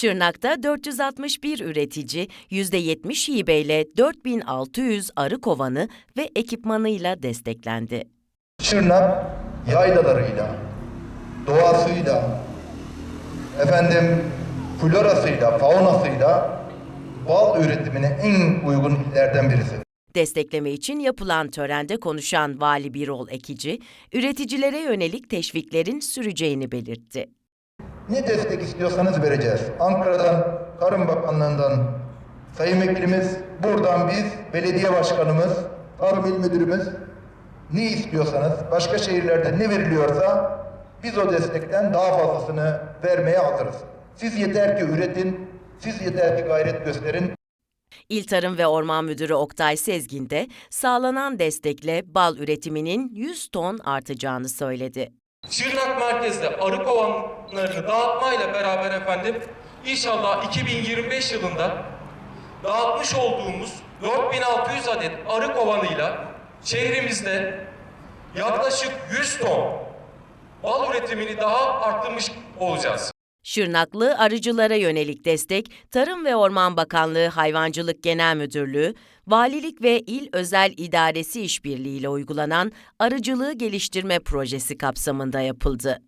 Şırnak'ta 461 üretici %70 hibeyle 4600 arı kovanı ve ekipmanıyla desteklendi. Şırnak yaylalarıyla, doğasıyla, efendim florasıyla, faunasıyla bal üretimine en uygun illerden birisi. Destekleme için yapılan törende konuşan Vali Birol Ekici, üreticilere yönelik teşviklerin süreceğini belirtti. Ne destek istiyorsanız vereceğiz. Ankara'dan, Tarım Bakanlığı'ndan Sayın Vekilimiz, buradan biz, belediye başkanımız, Tarım İl Müdürümüz ne istiyorsanız, başka şehirlerde ne veriliyorsa biz o destekten daha fazlasını vermeye hazırız. Siz yeter ki üretin, siz yeter ki gayret gösterin, İl Tarım ve Orman Müdürü Oktay Sezgin de sağlanan destekle bal üretiminin 100 ton artacağını söyledi. Şırnak merkezde arı kovanlarını dağıtmayla beraber efendim inşallah 2025 yılında dağıtmış olduğumuz 4600 adet arı kovanıyla şehrimizde yaklaşık 100 ton bal üretimini daha arttırmış olacağız. Şırnaklı arıcılara yönelik destek, Tarım ve Orman Bakanlığı Hayvancılık Genel Müdürlüğü, Valilik ve İl Özel İdaresi işbirliğiyle uygulanan Arıcılığı Geliştirme Projesi kapsamında yapıldı.